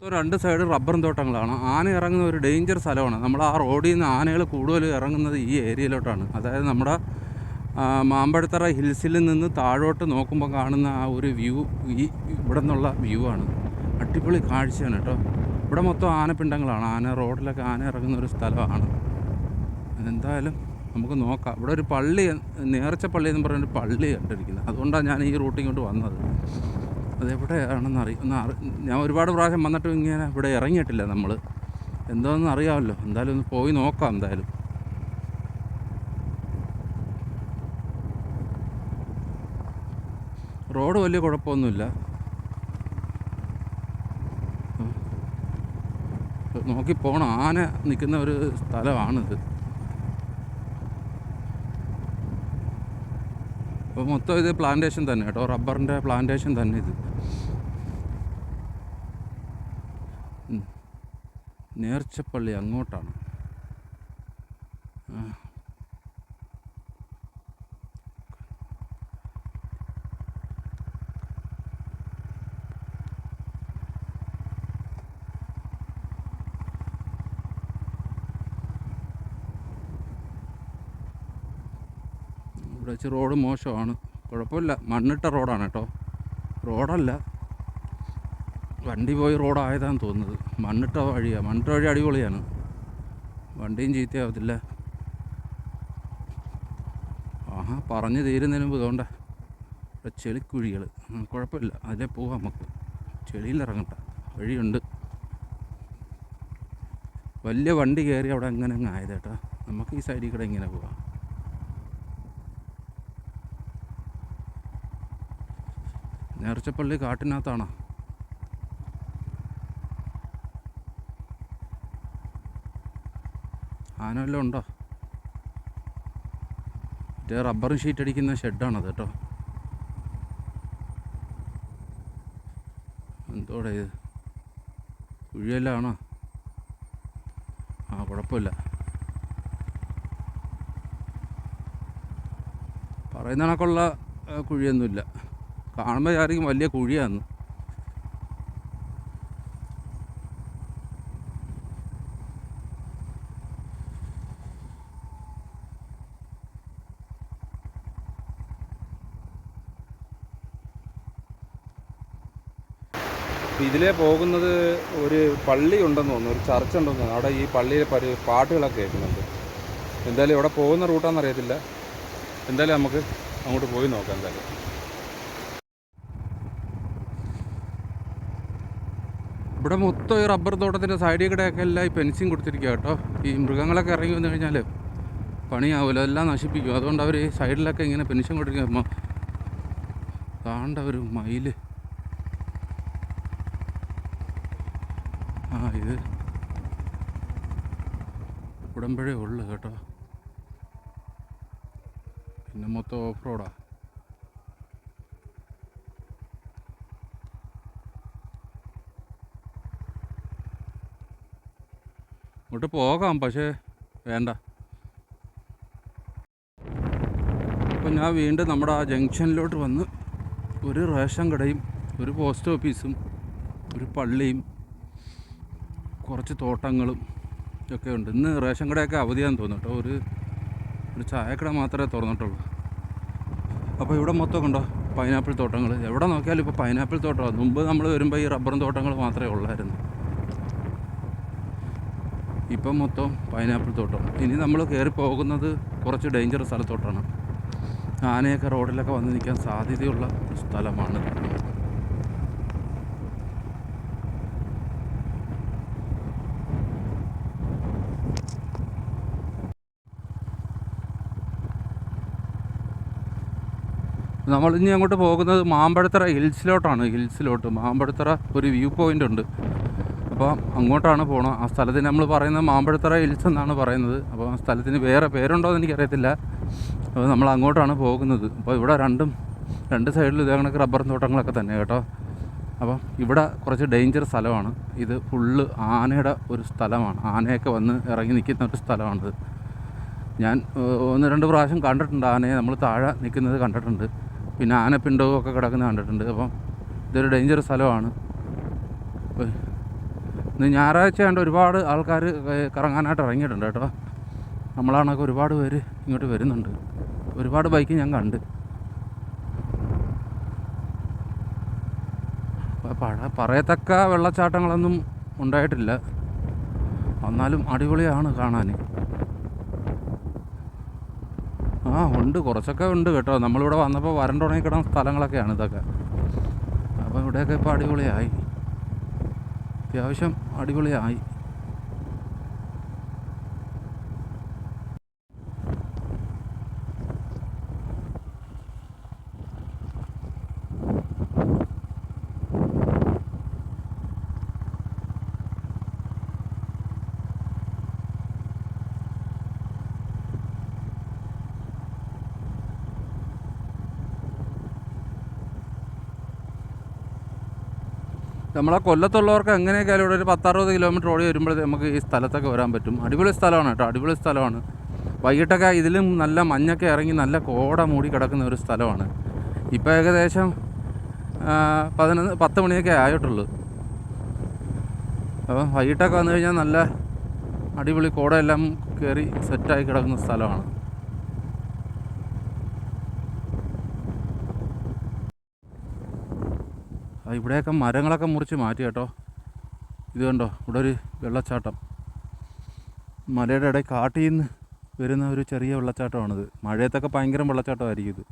ഇപ്പോൾ രണ്ട് സൈഡ് റബ്ബറും തോട്ടങ്ങളാണ്. ആന ഇറങ്ങുന്ന ഒരു ഡേഞ്ചർ സ്ഥലമാണ്. നമ്മൾ ആ റോഡിൽ നിന്ന് ആനകൾ കൂടുതൽ ഇറങ്ങുന്നത് ഈ ഏരിയയിലോട്ടാണ് അതായത് നമ്മുടെ മാമ്പഴത്തറ ഹിൽസിൽ നിന്ന് താഴോട്ട് നോക്കുമ്പോൾ കാണുന്ന ആ ഒരു വ്യൂ ഈ ഇവിടെ നിന്നുള്ള വ്യൂ ആണ്. അടിപൊളി കാഴ്ചയാണ് കേട്ടോ. ഇവിടെ മൊത്തം ആനപ്പിണ്ടങ്ങളാണ്. ആന റോഡിലൊക്കെ ആന ഇറങ്ങുന്ന ഒരു സ്ഥലമാണ്. എന്തായാലും നമുക്ക് നോക്കാം. ഇവിടെ ഒരു പള്ളി നേർച്ച പള്ളി എന്ന് ഒരു പള്ളി കണ്ടിരിക്കുന്നത്. അതുകൊണ്ടാണ് ഞാൻ ഈ റൂട്ടിങ്ങോട്ട് വന്നത്. അതെവിടെയാണെന്ന് അറിയ ഒന്ന് ഞാൻ ഒരുപാട് പ്രാവശ്യം വന്നിട്ട് ഇങ്ങനെ ഇവിടെ ഇറങ്ങിയിട്ടില്ല നമ്മൾ എന്തോന്ന് അറിയാമല്ലോ. എന്തായാലും ഒന്ന് പോയി നോക്കാം എന്തായാലും. റോഡ് വലിയ കുഴപ്പമൊന്നുമില്ല. നോക്കി പോകണം ആന നിൽക്കുന്ന ഒരു സ്ഥലമാണിത്. അപ്പോൾ മൊത്തം ഇത് പ്ലാന്റേഷൻ തന്നെ കേട്ടോ. റബ്ബറിന്റെ പ്ലാന്റേഷൻ തന്നെ ഇത്. നേർച്ചപ്പള്ളി അങ്ങോട്ടാണ്. ഇവിടെ വെച്ച് റോഡ് മോശമാണ്. കുഴപ്പമില്ല. മണ്ണിട്ട റോഡാണ് കേട്ടോ. റോഡല്ല. വണ്ടി പോയി റോഡായതാന്ന് തോന്നുന്നത്. മണ്ണിട്ട വഴിയാണ് മണ്ണിട്ട വഴി അടിപൊളിയാണ്. വണ്ടിയും ചീത്തയാവത്തില്ല. ആഹാ പറഞ്ഞു തീരുന്നതിന് മുമ്പ് ഇതുകൊണ്ട്. ഇവിടെ ചെളിക്കുഴികൾ കുഴപ്പമില്ല. അതിലെ പോവാം നമുക്ക്. ചെളിയിൽ ഇറങ്ങട്ടെ. വഴിയുണ്ട്. വലിയ വണ്ടി കയറി അവിടെ അങ്ങനെ അങ്ങ് ആയതേട്ടാ നമുക്ക് ഈ സൈഡിൽ കൂടെ ഇങ്ങനെ പോവാം. നേർച്ചപ്പള്ളി കാട്ടിനകത്താണോ? ആന വല്ലതും ഉണ്ടോ? മറ്റേ റബ്ബറും ഷീറ്റ് അടിക്കുന്ന ഷെഡാണത് കേട്ടോ. എന്തോടെ ഇത്? കുഴിയല്ലാണോ? ആ കുഴപ്പമില്ല. പറയുന്ന കണക്കുള്ള കുഴിയൊന്നുമില്ല. കാണുമ്പോൾ വിചാരിക്കും വലിയ കുഴിയാന്ന്. ഇതിലേ പോകുന്നത് ഒരു പള്ളി ഉണ്ടെന്ന് തോന്നുന്നു ഒരു ചർച്ച് ഉണ്ടെന്ന് തോന്നുന്നു. അവിടെ ഈ പള്ളിയിലെ പരി പാട്ടുകളൊക്കെ കേൾക്കുന്നുണ്ട്. എന്തായാലും ഇവിടെ പോകുന്ന റൂട്ടാണെന്ന് അറിയത്തില്ല. എന്തായാലും നമുക്ക് അങ്ങോട്ട് പോയി നോക്കാം എന്തായാലും. ഇവിടെ മൊത്തം ഈ റബ്ബർ തോട്ടത്തിന്റെ സൈഡിൽ കൂടെയൊക്കെ എല്ലാം ഈ ഫെൻസിങ് കൊടുത്തിരിക്കുക കേട്ടോ. ഈ മൃഗങ്ങളൊക്കെ ഇറങ്ങി വന്നു കഴിഞ്ഞാൽ പണിയാവില്ല എല്ലാം നശിപ്പിക്കും. അതുകൊണ്ട് അവർ ഈ സൈഡിലൊക്കെ ഇങ്ങനെ പെൻഷൻ കൊടുത്തിരിക്കുക താണ്ട ഒരു മയിൽ. ആ ഇത് ഉടമ്പഴേ ഉള്ളു കേട്ടോ. പിന്നെ മൊത്തം ഓഫ് റോഡാ ഇങ്ങോട്ട് പോകാം പക്ഷേ വേണ്ട. അപ്പം ഞാൻ വീണ്ടും നമ്മുടെ ആ ജംഗ്ഷനിലോട്ട് വന്ന് ഒരു റേഷൻ കടയും ഒരു പോസ്റ്റ് ഓഫീസും ഒരു പള്ളിയും കുറച്ച് തോട്ടങ്ങളും ഒക്കെ ഉണ്ട്. ഇന്ന് റേഷൻ കടയൊക്കെ അവധിയാന്ന് തോന്നുന്നു കേട്ടോ. ഒരു ഒരു ചായക്കട മാത്രമേ തുറന്നിട്ടുള്ളൂ. അപ്പോൾ ഇവിടെ മൊത്തം കണ്ടോ പൈനാപ്പിൾ തോട്ടങ്ങൾ എവിടെ നോക്കിയാലും ഇപ്പോൾ പൈനാപ്പിൾ തോട്ടമാണ്. മുമ്പ് നമ്മൾ വരുമ്പോൾ ഈ റബ്ബറും തോട്ടങ്ങൾ മാത്രമേ ഉള്ളായിരുന്നു. ഇപ്പം മൊത്തം പൈനാപ്പിൾ തോട്ടം. ഇനി നമ്മൾ കയറി പോകുന്നത് കുറച്ച് ഡേഞ്ചർ സ്ഥലത്തോട്ടാണ്. ആനയൊക്കെ റോഡിലൊക്കെ വന്ന് നിൽക്കാൻ സാധ്യതയുള്ള സ്ഥലമാണ് നമ്മൾ ഇനി അങ്ങോട്ട് പോകുന്നത് മാമ്പഴത്തറ ഹിൽസിലോട്ടാണ്. ഹിൽസിലോട്ട്. മാമ്പഴത്തറ ഒരു വ്യൂ പോയിന്റ് ഉണ്ട്. അപ്പോൾ അങ്ങോട്ടാണ് പോകണം ആ സ്ഥലത്തിന് നമ്മൾ പറയുന്നത് മാമ്പഴത്തറ ഹിൽസ് എന്നാണ് പറയുന്നത്. അപ്പോൾ ആ സ്ഥലത്തിന് വേറെ പേരുണ്ടോ എന്ന് എനിക്കറിയത്തില്ല. അപ്പോൾ നമ്മൾ അങ്ങോട്ടാണ് പോകുന്നത്. അപ്പോൾ ഇവിടെ രണ്ടും രണ്ട് സൈഡിലും ഇതേ കണക്ക് റബ്ബർ തോട്ടങ്ങളൊക്കെ തന്നെ കേട്ടോ. അപ്പോൾ ഇവിടെ കുറച്ച് ഡേഞ്ചർ സ്ഥലമാണ്. ഇത് ഫുള്ള് ആനയുടെ ഒരു സ്ഥലമാണ്. ആനയൊക്കെ വന്ന് ഇറങ്ങി നിൽക്കുന്ന ഒരു സ്ഥലമാണിത്. ഞാൻ ഒന്ന് രണ്ട് പ്രാവശ്യം കണ്ടിട്ടുണ്ട് ആനയെ. നമ്മൾ താഴെ നിൽക്കുന്നത് കണ്ടിട്ടുണ്ട്. പിന്നെ ആനപ്പിണ്ടവും ഒക്കെ കിടക്കുന്നത് കണ്ടിട്ടുണ്ട്. അപ്പം ഇതൊരു ഡേഞ്ചർ സ്ഥലമാണ്. ഇന്ന് ഞായറാഴ്ച കണ്ട് ഒരുപാട് ആൾക്കാർ കറങ്ങാനായിട്ട് ഇറങ്ങിയിട്ടുണ്ട് കേട്ടോ. നമ്മളാണൊക്കെ ഒരുപാട് പേര് ഇങ്ങോട്ട് വരുന്നുണ്ട്. ഒരുപാട് ബൈക്ക് ഞാൻ കണ്ട്. പറയത്തക്ക വെള്ളച്ചാട്ടങ്ങളൊന്നും ഉണ്ടായിട്ടില്ല. എന്നാലും അടിപൊളിയാണ് കാണാൻ ആ ഉണ്ട്. കുറച്ചൊക്കെ ഉണ്ട് കേട്ടോ. നമ്മളിവിടെ വന്നപ്പോൾ വരണ്ടുണങ്ങി കിടന്ന സ്ഥലങ്ങളൊക്കെയാണ് ഇതൊക്കെ. അപ്പോൾ ഇവിടെയൊക്കെ ഇപ്പോൾ അടിപൊളിയായി. അത്യാവശ്യം അടിപൊളിയായി. നമ്മളെ കൊല്ലത്തുള്ളവർക്ക് എങ്ങനെയൊക്കെയാലും ഇവിടെ ഒരു പത്തറുപത് കിലോമീറ്റർ ഓടി വരുമ്പോൾ നമുക്ക് ഈ സ്ഥലത്തൊക്കെ വരാൻ പറ്റും. അടിപൊളി സ്ഥലമാണ് കേട്ടോ അടിപൊളി സ്ഥലമാണ്. വൈകിട്ടൊക്കെ ഇതിലും നല്ല മഞ്ഞൊക്കെ ഇറങ്ങി നല്ല കോട മൂടി കിടക്കുന്ന ഒരു സ്ഥലമാണ്. ഇപ്പോൾ ഏകദേശം പതിനൊന്ന് പത്ത് മണിയൊക്കെ ആയിട്ടുള്ളൂ. അപ്പോൾ വൈകിട്ടൊക്കെ വന്നു കഴിഞ്ഞാൽ നല്ല അടിപൊളി കോടയെല്ലാം കയറി സെറ്റായി കിടക്കുന്ന സ്ഥലമാണ്. ഇവിടെയൊക്കെ മരങ്ങളൊക്കെ മുറിച്ച് മാറ്റി കേട്ടോ. ഇത് കണ്ടോ? ഇവിടെ ഒരു വെള്ളച്ചാട്ടം. മലയുടെ ഇടയിൽ കാട്ടിൽ നിന്ന് വരുന്ന ഒരു ചെറിയ വെള്ളച്ചാട്ടമാണിത്. മഴയത്തൊക്കെ ഭയങ്കര വെള്ളച്ചാട്ടമായിരിക്കും ഇത്.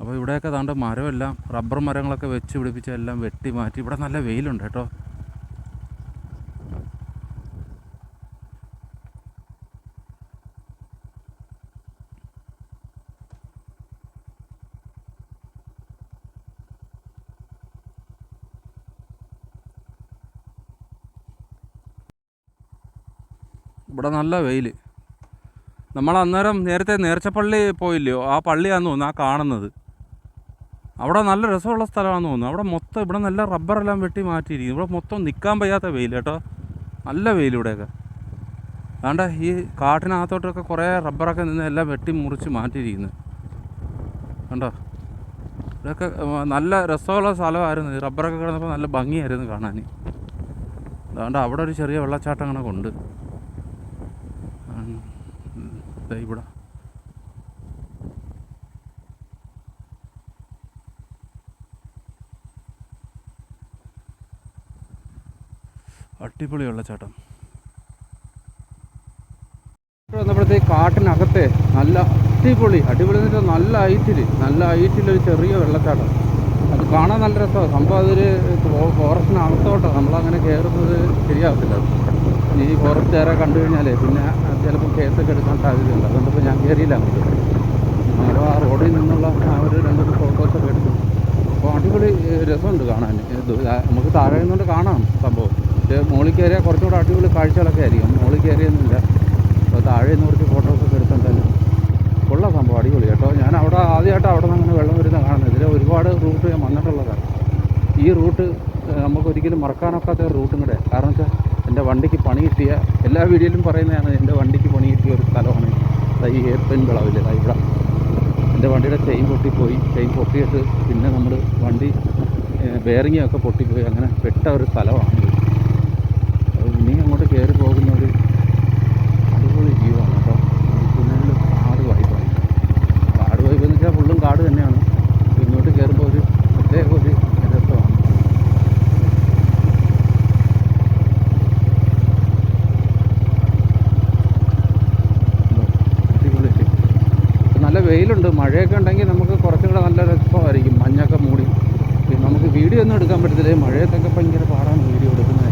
അപ്പോൾ ഇവിടെയൊക്കെ താണ്ട മരമെല്ലാം റബ്ബർ മരങ്ങളൊക്കെ വെച്ച് പിടിപ്പിച്ച് എല്ലാം വെട്ടി മാറ്റി. ഇവിടെ നല്ല വെയിലുണ്ട് കേട്ടോ. ഇവിടെ നല്ല വെയിൽ നമ്മൾ അന്നേരം നേരത്തെ നേർച്ചപ്പള്ളി പോയില്ലയോ? ആ പള്ളിയാന്ന് തോന്നുന്നു ആ കാണുന്നത്. അവിടെ നല്ല രസമുള്ള സ്ഥലമാണെന്ന് തോന്നുന്നു. അവിടെ മൊത്തം ഇവിടെ നല്ല റബ്ബറെല്ലാം വെട്ടി മാറ്റിയിരിക്കുന്നു. ഇവിടെ മൊത്തം നിൽക്കാൻ വയ്യാത്ത വെയിൽ കേട്ടോ. നല്ല വെയിൽ ഇവിടെയൊക്കെ. അതുകൊണ്ട് ഈ കാട്ടിനകത്തോട്ടൊക്കെ കുറേ റബ്ബറൊക്കെ നിന്ന് എല്ലാം വെട്ടി മുറിച്ച് മാറ്റിയിരിക്കുന്നു. കണ്ടോ? ഇവിടെയൊക്കെ നല്ല രസമുള്ള സ്ഥലമായിരുന്നു. ഈ റബ്ബറൊക്കെ കിടന്നപ്പോൾ നല്ല ഭംഗിയായിരുന്നു കാണാൻ. അതുകൊണ്ട് അവിടെ ഒരു ചെറിയ വെള്ളച്ചാട്ടം കണക്ക് ഉണ്ട് ഉം, ദേ ഇവിടെ. അടിപൊളി വെള്ളച്ചാട്ടം വന്നപ്പോഴത്തേക്ക് കാട്ടിനകത്തെ നല്ല അടിപൊളി അടിപൊളി എന്ന് വെച്ചാൽ നല്ല ഹൈറ്റിൽ നല്ല ഹൈറ്റിലൊരു ചെറിയ വെള്ളച്ചാട്ടം. അത് കാണാൻ നല്ല രസമാണ്. സംഭവം അതൊരു ഫോറസ്റ്റിനകത്തോട്ടാണ് നമ്മളങ്ങനെ കയറുന്നത് ശരിയാവത്തില്ല. ഈ ഫോറസ്റ്റുകാരെ കണ്ടു കഴിഞ്ഞാലേ പിന്നെ ചിലപ്പോൾ കേസൊക്കെ എടുക്കാൻ സാധ്യതയുണ്ട്. അതുകൊണ്ടിപ്പോൾ ഞാൻ കയറിയില്ല അങ്ങോട്ട്. ആ റോഡിൽ നിന്നുള്ള ആ ഒരു രണ്ട് മൂന്ന് ഫോട്ടോസൊക്കെ എടുത്തു. അപ്പോൾ അടിപൊളി രസമുണ്ട് കാണാൻ. നമുക്ക് താഴെ നിന്നുകൊണ്ട് കാണാം സംഭവം. പക്ഷേ മുകളിൽ കയറിയാൽ കുറച്ചുകൂടെ അടിപൊളി കാഴ്ചകളൊക്കെ ആയിരിക്കും. മുകളിൽ കയറിയൊന്നുമില്ല. അപ്പോൾ താഴെ നിന്ന് കുറച്ച് ഫോട്ടോസൊക്കെ എടുത്തിട്ടുണ്ടല്ലോ കൊള്ളാം സംഭവം അടിപൊളി. കേട്ടോ ഞാൻ അവിടെ ആദ്യമായിട്ട് അവിടെ നിന്ന് അങ്ങനെ വെള്ളം വരുന്ന കാണുന്നത്. ഇതിൽ ഒരുപാട് റൂട്ട് ഞാൻ വന്നിട്ടുള്ളതാണ്. ഈ റൂട്ട് നമുക്കൊരിക്കലും മറക്കാനൊക്കാത്ത റൂട്ടും കൂടെ കാരണം വെച്ചാൽ എന്റെ വണ്ടിക്ക് പണി കിട്ടിയ എല്ലാ വീഡിയോയിലും പറയുന്നതാണ് എന്റെ വണ്ടിക്ക് പണി കിട്ടിയ ഒരു സ്ഥലമാണ്. ഈ ഏർപ്പെൻ വിളവില്ല ഇവിടെ. എന്റെ വണ്ടിയുടെ ചെയിൻ പൊട്ടിപ്പോയി. ചെയിൻ പൊട്ടിയിട്ട് പിന്നെ നമ്മൾ വണ്ടി ബെയറിങ്ങൊക്കെ പൊട്ടിപ്പോയി. അങ്ങനെ പെട്ട ഒരു സ്ഥലമാണ്. ഇനി അങ്ങോട്ട് കയറി പോകുന്ന ഒരു അടിപൊളി വ്യൂ ആണ് കേട്ടോ ഫുള്ള് കാട് വായ്പായി കാട് വായ്പ എന്ന് വെച്ചാൽ ഫുള്ളും കാട് തന്നെയാണ് ഇങ്ങോട്ട് കയറുമ്പോൾ ഒരു പ്രത്യേക ഒരു രസമാണ് ഉണ്ടോ? അടിപൊളിയായിട്ട് ഇപ്പം നല്ല വെയിലുണ്ട് മഴയൊക്കെ ഉണ്ടെങ്കിൽ നമുക്ക് കുറച്ചും കൂടെ നല്ല രസമായിരിക്കും മഞ്ഞൊക്കെ മൂടി. നമുക്ക് വീഡിയോ ഒന്നും എടുക്കാൻ പറ്റത്തില്ല. മഴയത്തൊക്കെ ഭയങ്കര പാടാണ് വീഡിയോ എടുക്കുന്ന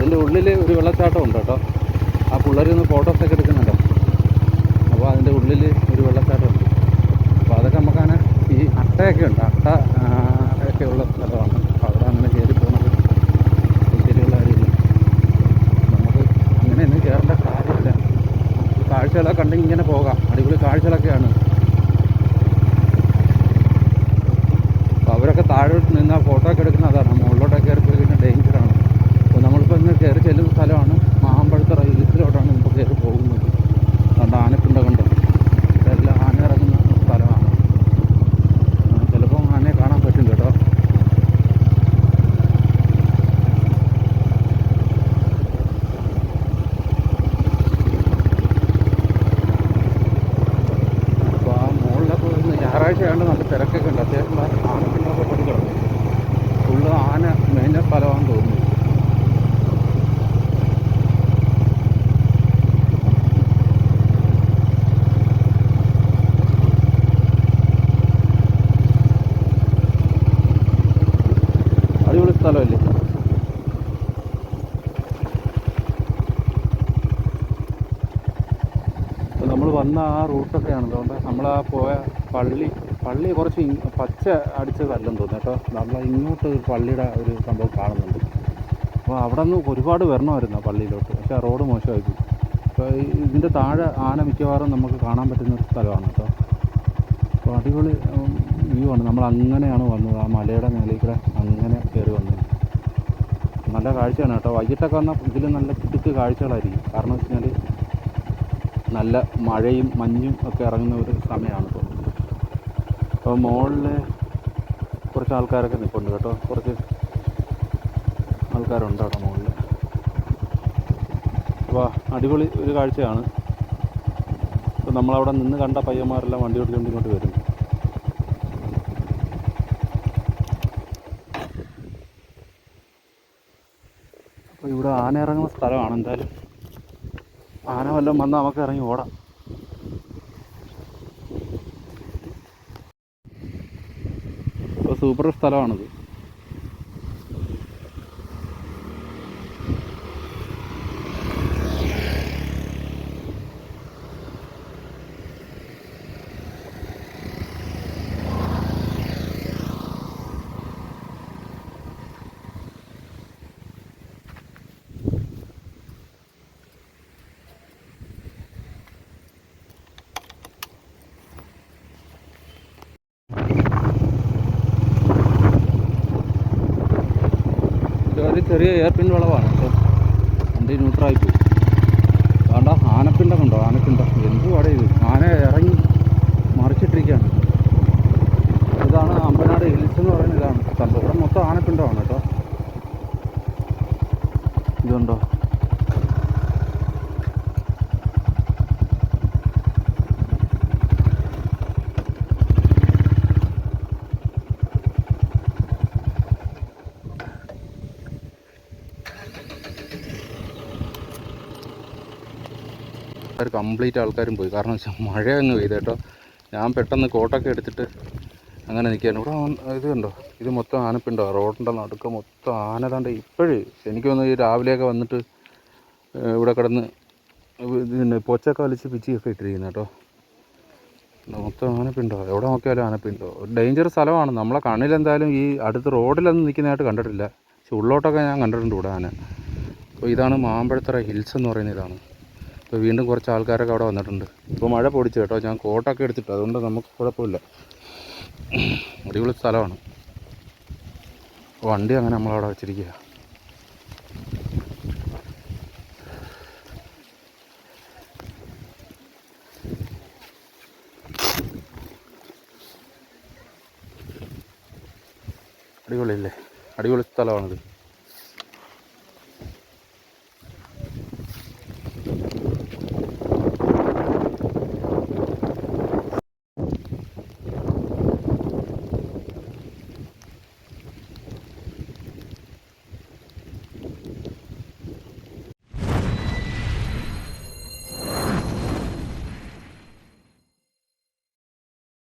അതിന്റെ ഉള്ളിൽ ഒരു വെള്ളച്ചാട്ടം ഉണ്ട് കേട്ടോ. ആ പിള്ളേരൊന്ന് ഫോട്ടോസൊക്കെ എടുക്കുന്നുണ്ടോ. അപ്പോൾ അതിന്റെ ഉള്ളിൽ ഒരു വെള്ളച്ചാട്ടം ഉണ്ട്. അപ്പോൾ അതൊക്കെ നമുക്കങ്ങനെ ഈ അട്ടയൊക്കെ ഉണ്ട്. അട്ട ഒക്കെ ഉള്ള സ്ഥലമാണ്. അപ്പോൾ അവിടെ അങ്ങനെ കയറി പോകണം. ശരിയുള്ള കാര്യമില്ല നമുക്ക് അങ്ങനെയൊന്നും കയറേണ്ട കാര്യമില്ല. കാഴ്ചകളൊക്കെ കണ്ടെങ്കിൽ ഇങ്ങനെ പോകാം. അടിപൊളി കാഴ്ചകളൊക്കെയാണ്. അവരൊക്കെ താഴോട്ട് നിന്ന് ഫോട്ടോ ഒക്കെ എടുക്കുന്നതാണ് മുകളിലോട്ടൊക്കെ കയറി പോയി കഴിഞ്ഞാൽ ഡേഞ്ചറാണ് അങ്ങ് കയറി ചെല്ലുന്ന സ്ഥലമാണ് മാമ്പഴത്തറ റെയിൽസിലോട്ടാണ് നമുക്ക് കയറി പോകുന്നത്. കണ്ട ആനപ്പിണ്ട കണ്ടോ വന്ന ആ റൂട്ടൊക്കെയാണ് അതുകൊണ്ട് നമ്മൾ ആ പോയ പള്ളി പള്ളി കുറച്ച് പച്ച അടിച്ചതല്ലെന്ന് തോന്നുന്നു കേട്ടോ. നമ്മൾ ഇങ്ങോട്ട് ഒരു പള്ളിയുടെ ഒരു സംഭവം കാണുന്നുണ്ട്. അപ്പോൾ അവിടെ നിന്ന് ഒരുപാട് വരണമായിരുന്നു ആ പള്ളിയിലോട്ട്. പക്ഷേ ആ റോഡ് മോശമായി പോയി അപ്പോൾ ഇതിന്റെ താഴെ ആന മിക്കവാറും നമുക്ക് കാണാൻ പറ്റുന്ന ഒരു സ്ഥലമാണ് കേട്ടോ. അപ്പോൾ അടിപൊളി വ്യൂ ആണ്. നമ്മൾ അങ്ങനെയാണ് വന്നത്. ആ മലയുടെ മേളിൽ കൂടെ അങ്ങനെ കയറി വന്നത്. നല്ല കാഴ്ചയാണ് കേട്ടോ. വൈകിട്ടൊക്കെ വന്നാൽ ഇതിൽ നല്ല കിടുക്ക് കാഴ്ചകളായിരിക്കും. കാരണം വെച്ച് കഴിഞ്ഞാൽ നല്ല മഴയും മഞ്ഞും ഒക്കെ ഇറങ്ങുന്ന ഒരു സമയമാണ് ഇപ്പോൾ. അപ്പോൾ മുകളിൽ കുറച്ച് ആൾക്കാരൊക്കെ നിൽപ്പുണ്ട് കേട്ടോ. കുറച്ച് ആൾക്കാരുണ്ട് അവിടെ മുകളിൽ അപ്പോൾ അടിപൊളി ഒരു കാഴ്ചയാണ്. ഇപ്പോൾ നമ്മളവിടെ നിന്ന് കണ്ട പയ്യന്മാരെല്ലാം വണ്ടി ഓടിച്ചുകൊണ്ട് ഇങ്ങോട്ട് വരുന്നു അപ്പോൾ ഇവിടെ ആന ഇറങ്ങുന്ന സ്ഥലമാണ് എന്തായാലും. ആന വല്ലതും വന്നാൽ നമുക്ക് ഇറങ്ങി ഓടാം. സൂപ്പർ സ്ഥലമാണിത് ഇതൊരു ചെറിയ എയർപിൻ വളവാണ്. കേട്ടോ വണ്ടി ന്യൂട്രായി പോയി വേണ്ട ആനപ്പിണ്ടം കണ്ടോ ആനപ്പിണ്ടം എന്തുവാടെ ഇത് ആന ഇറങ്ങി മറിച്ചിട്ടിരിക്കുകയാണ് ഇതാണ് അമ്പനാട് ഹിൽസ് എന്ന് പറയുന്ന ഇതാണ് സംഭവം ഇവിടെ മൊത്തം ആനപ്പിണ്ടമാണ് കേട്ടോ ഇതുണ്ടോ ആൾക്കാർ കംപ്ലീറ്റ് ആൾക്കാരും പോയി. കാരണം വെച്ചാൽ മഴയൊന്നും പെയ്ത് കേട്ടോ. ഞാൻ പെട്ടെന്ന് കോട്ടൊക്കെ എടുത്തിട്ട് അങ്ങനെ നിൽക്കുകയാണ് ഇവിടെ ഇത് കണ്ടോ? ഇത് മൊത്തം ആനപ്പിണ്ടോ? റോഡിന്റെ നടുക്ക് മൊത്തം ആന താണ്ട്. ഇപ്പോഴേ എനിക്ക് തോന്നുന്നു ഈ രാവിലെയൊക്കെ വന്നിട്ട് ഇവിടെ കിടന്ന് ഇതിന്റെ പൊച്ചൊക്കെ വലിച്ച് പിച്ചിയൊക്കെ ഇട്ടിരിക്കുന്നു കേട്ടോ. മൊത്തം ആനപ്പിണ്ടോ? എവിടെ നോക്കിയാലും ആനപ്പിണ്ടോ? ഒരു ഡേഞ്ചർ സ്ഥലമാണ്. നമ്മളെ കണ്ണിൽ എന്തായാലും ഈ അടുത്ത് റോഡിലൊന്നും നിൽക്കുന്നതായിട്ട് കണ്ടിട്ടില്ല. പക്ഷെ ഉള്ളോട്ടൊക്കെ ഞാൻ കണ്ടിട്ടുണ്ട് ഇവിടെ ആന. അപ്പോൾ ഇതാണ് മാമ്പഴത്തറ ഹിൽസ് എന്ന് പറയുന്ന ഇതാണ്. ഇപ്പോൾ വീണ്ടും കുറച്ച് ആൾക്കാരൊക്കെ അവിടെ വന്നിട്ടുണ്ട്. ഇപ്പോൾ മഴ പൊടിച്ചു കേട്ടോ. ഞാൻ കോട്ടൊക്കെ എടുത്തിട്ട്. അതുകൊണ്ട് നമുക്ക് കുഴപ്പമില്ല. അടിപൊളി സ്ഥലമാണ്. വണ്ടി അങ്ങനെ നമ്മളവിടെ വെച്ചിരിക്കുക അടിപൊളിയല്ലേ? അടിപൊളി സ്ഥലമാണിത്.